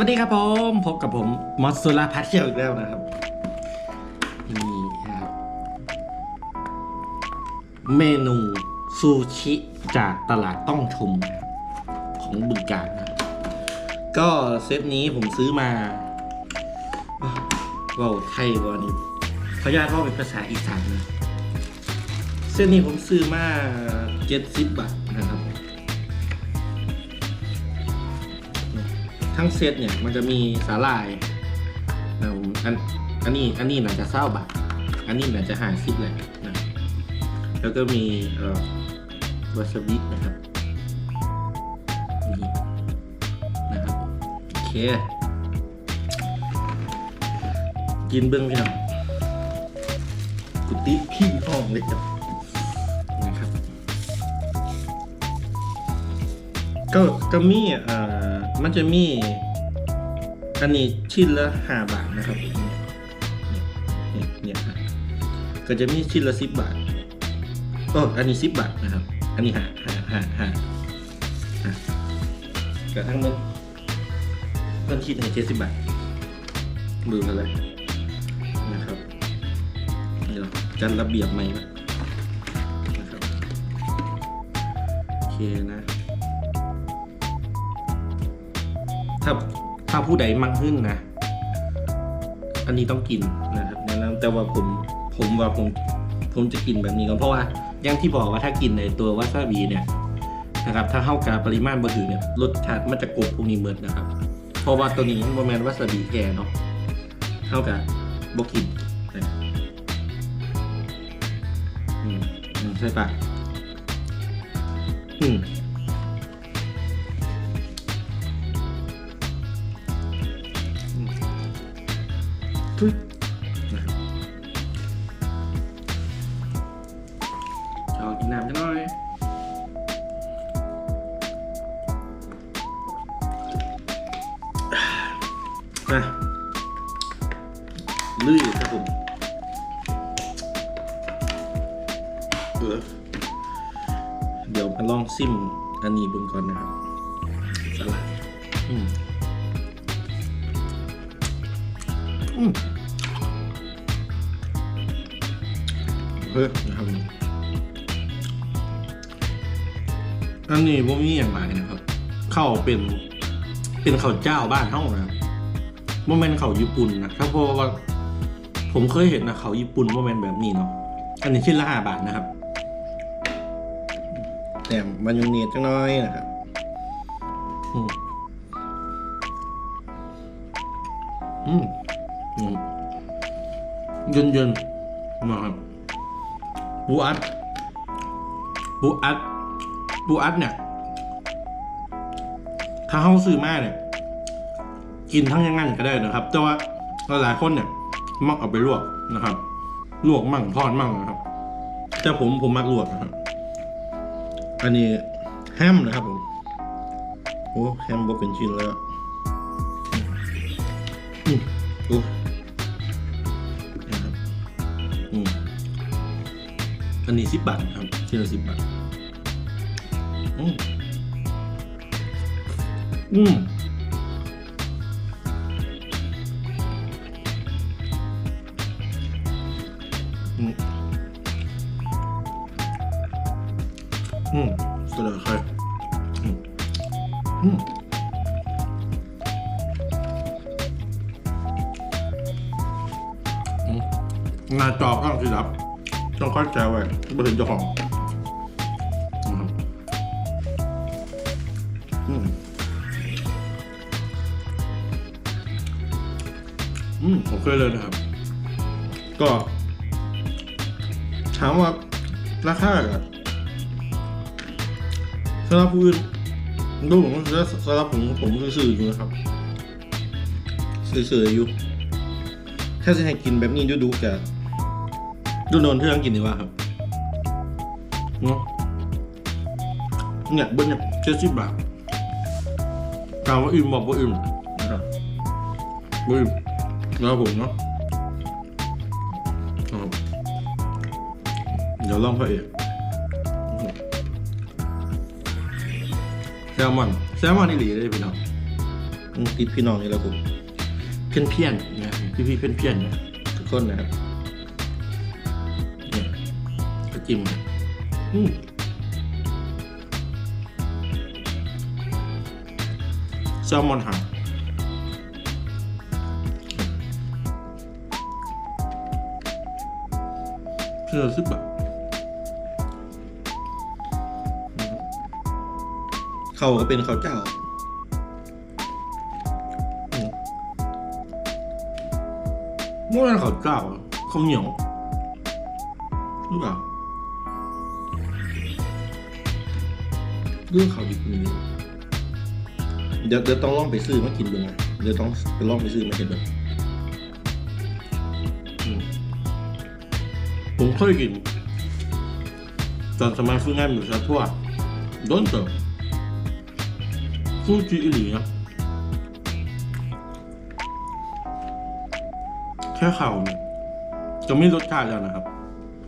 วัสดีครับผม พบกับผมมอสโซลาพัทเที่ยวอีกแล้วนะครับ นี่ครับ เมนูซูชิจากตลาดต้องชม ของบึงการนะ ก็เซตนี้ผมซื้อมาว้าวไทยวานี่ขออนุญาตว่าเป็นภาษาอีสานนะเส้นนี้ผมซื้อมาเจ็ดสิบบาท ทั้งเซตเนี่ยมันจะมีสาหร่ายนะผมอันอันนี้อันนี้น่าจะเศร้าบาทอันนี้น่าจะหาซิปแหละนะแล้วก็มีเอ่อวาซาบินะครับนี่นะครับโอเค กินเบื้องพี่น้องกุฏิพี่ห้องเลยจ้ะนะครับ ก็ก็มีเอ่อ มันจะมีอันนี้ชิ้นละห้าบาทนะครับเนี่ยเนี่ยก็จะมีชิ้นละสิบบาทโอ้อันนี้สิบบาทนะครับ อันนี้ห้าห้าห้าห้ากระทั่งมันมันคิดให้เจ็ดสิบบาทดูกันเลยนะครับนี่เราจัดระเบียบใหม่นะครับโอเคนะ ถ้าถ้าผู้ใดมักขึ้นนะ อันนี้ต้องกินนะครับแนะนำแต่ว่าผมผมว่าผมผมจะกินแบบนี้ก่อนเพราะว่าอย่างที่บอกว่าถ้ากินในตัววาซาบิเนี่ยนะครับถ้าเข้ากับปริมาณบ่ถึงเนี่ยรสชาติมันจะกบพวกนี้เหมือนนะครับ เพราะว่าตัวนี้มันแมนวาซาบิแก่เนาะเท่ากับบกินอืมใช่ปะอืม ทุยนะครับเอากินน้ำจะหน่อยมาลุยครับผมเออเดี๋ยวมาลองซิมอันนี้บนก่อนนะครับ เฮ้ยนะครับอันนี้พวกนี้อย่างไรนะครับ เข้าวเป็น เป็นข้าวเจ้าบ้านเท่านะครับโมเมนต์ข้าวญี่ปุ่นนะถ้าเพราะว่า ผมเคยเห็นนะข้าวญี่ปุ่นโมเมนต์แบบนี้เนาะอันนี้ชิ้นละห้าบาทนะครับแต่มันยูเนียจังน้อยนะครับอืมอืมอืมเย็นเย็นๆนะครับ ปูอัดปูอัดปูอัดเนี่ย ถ้าเขาซื้อมาเนี่ย กินทั้งยังงั้นก็ได้นะครับ แต่ว่าหลายคนเนี่ย มักเอาไปลวกนะครับ ลวกมั่งทอดมั่งนะครับ แต่ผมผมมักลวกนะครับ อันนี้แฮมนะครับผม โอ้แฮมบ่เป็นชิ้นแล้วอืมโอ้ อันนี้สิบบาทครับที่ละสิบบาท อืมอืม ค่อยแจไว้ไม่ถึงเจ้าของนะครับอืมอืมผมเคยเลยนะครับ ก็ถามว่าราคาอะสำหรับผู้อื่นดูผมสำหรับผมผมซื่อๆอยู่นะครับซื่อๆอยู่ถ้าจะให้กินแบบนี้ดูดูๆจะ ดูโดนที่ต้องกินดีกว่าครับเนาะเนี่ยเบิ้ลเนี่ยเจ็ดสิบบาทถามว่าอิ่มบอกว่าอิ่มนะครับอิ่มนะครับผมเนาะเดี๋ยวลองพระเอกแซลมอนแซลมอนนี่หลีเลยพี่น้องติดพี่น้องนี่แหล้วผมเพี้ยนเพี้ยนๆนะพี่พี่เพี้ยนเพี้ยนๆนะทุกคนนะครับ จิ้มอืมแซลมอนหักเชื่อสิบบาทเขาก็เป็นเขาเจ้าเมื่อวันเขาเจ้าเขาเหนียวหรือเปล่า เรื่องเขาดิบนี้เดี๋ยวเดี๋ยวต้องลองไปซื้อมากินดูนะเดี๋ยวต้องไปลองไปซื้อมากินดูอืมผมเคยกินตอนสมัยฝึกงานอยู่ชาทั่วโดนเติมฟูจิอิหลีนะแค่เข่าเนี่ยจะไม่รสชาติแล้วนะครับ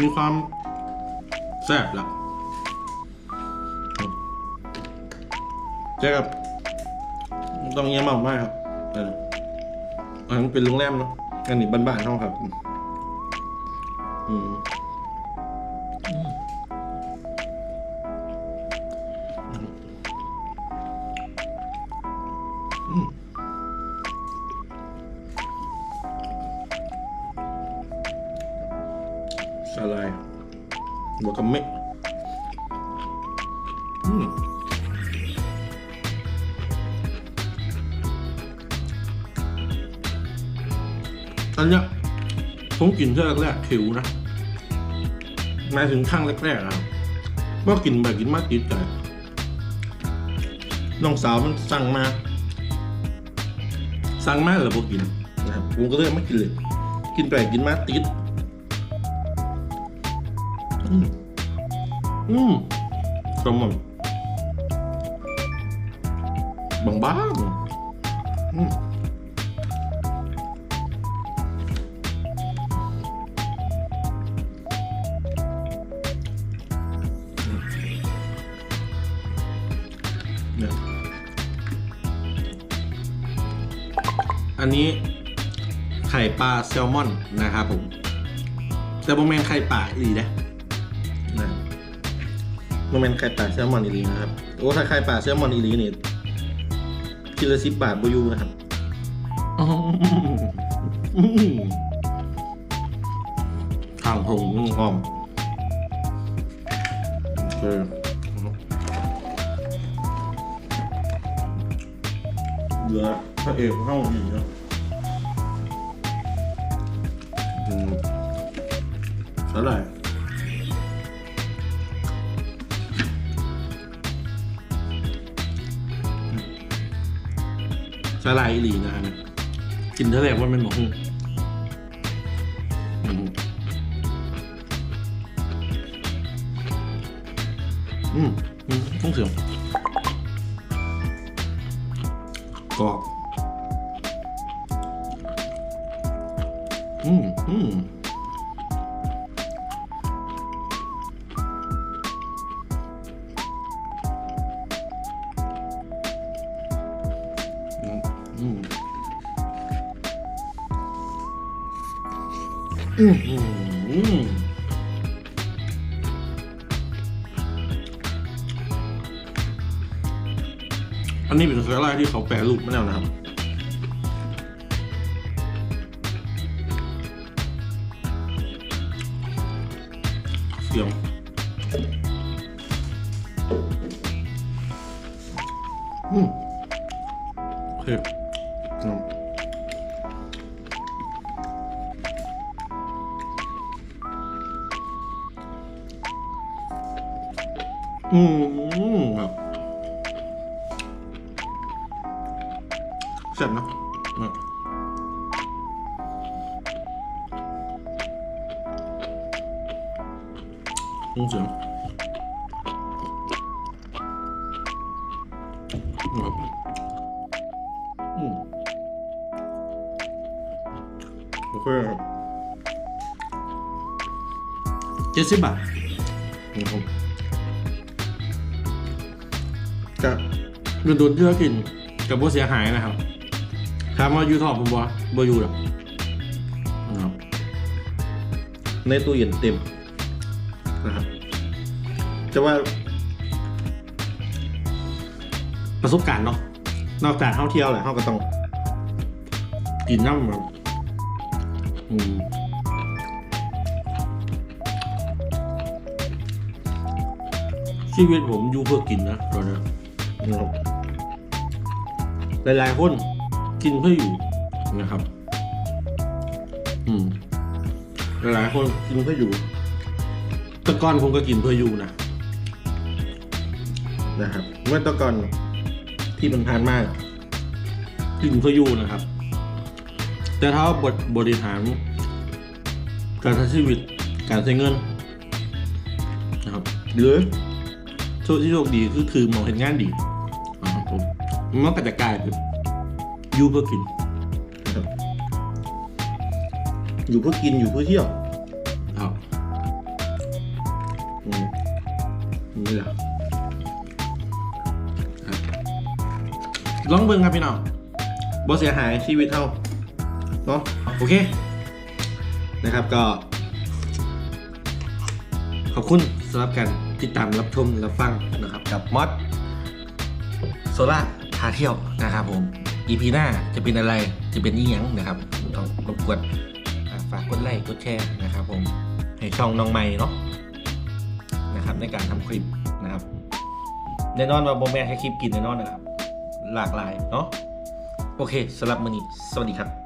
มีความแซ่บแล้ว เจ๊กับต้องเงี้ยเมามากครับเอออันนั้นเป็นโรงแรมเนาะอันนี้บ้านๆเท่าครับอืมอืมสลายบวกกับเมะ อันเนี้ยผมกินเท่าแรกๆขิวนะหมายถึงข้างแรกๆนะว่ากินไปกินมาติดใจน้องสาวมันสั่งมา สั่งมาแล้วบอกกินนะครับผมก็เลยไม่กินเลย กินไปกินมาติดอืมอืมแซลมอนบางบางๆอืม อันนี้ไข่ปลาแซลมอนนะครับผม แต่โมเมนไข่ปลาอีกนะนะมันเป็นไข่ปลาแซลมอนอีหลีนะครับโอ้ถ้าไข่ปลาแซลมอนอีหลีนี่กิโลสิบบาทบอยูนะครับอื้อหือข้างหงหอมโอเคเหลือพระเอกเข้าอีกนะอืมสาหร่ายสาลายอีหลีนะนี่กินเท่าไหร่ว่ามันหมกอืมอืมต้องเสียง กรอบอืมอื อันนี้เป็นสาหร่ายที่เขาแปรรูปมาแล้วนะครับ เสียงอืมโอเคอืมอืม อืมเสียงอืมอืมโอเคครับเจ็ดสิบบาทนะครับกับโดนๆที่เรากินกกับบ่เสียหายนะครับถามว่าอยู่ทอบผมบ่บ่อยู่หรอกนะครับในตู้เย็นเต็ม นะครับจะว่า ประสบการณ์เนาะนอกจากท่องเที่ยวแหละเขาก็ต้อง กินน้ำแบบอืมชีวิตผมอยู่เพื่อกินนะตอนนี้นะครับหลายๆคนกินเพื่ออยู่นะครับ อืมหลายๆคนกินเพื่ออยู่ ตะกอนผมก็กินเพื่ออยู่นะนะครับเมื่อแตะกอนที่มันผ่านมาก กินเพื่ออยู่นะครับ แต่ถ้าบทบริหาร การใช้ชีวิตการใช้เงินนะครับหรือโชคที่โชคดีก็คือมองเห็นงานดีนะครับผมมันก็จะกลายเป็นอยู่เพื่อกินนะครับอยู่เพื่อกินอยู่เพื่อเที่ยว นี่แหละครับลองเบิ่งครับพี่น้องบ่เสียหายชีวิตเท่าเนาะโอเค นะครับก็ ขอบคุณสำหรับการติดตามรับชมรับฟังนะครับกับมอดโซล่าพาเที่ยวนะครับผม EP หน้าจะเป็นอะไรจะเป็นนี่ยังนะครับต้องรบกวนฝากกดไลค์กดแชร์นะครับผมให้ช่องน้องใหม่เนาะนะครับในการทำคลิป แน่นอนว่าโมแมนแค่คลิปกินแน่นอนนะครับ หลากหลายเนาะโอเคสำหรับมือนี้สวัสดีครับ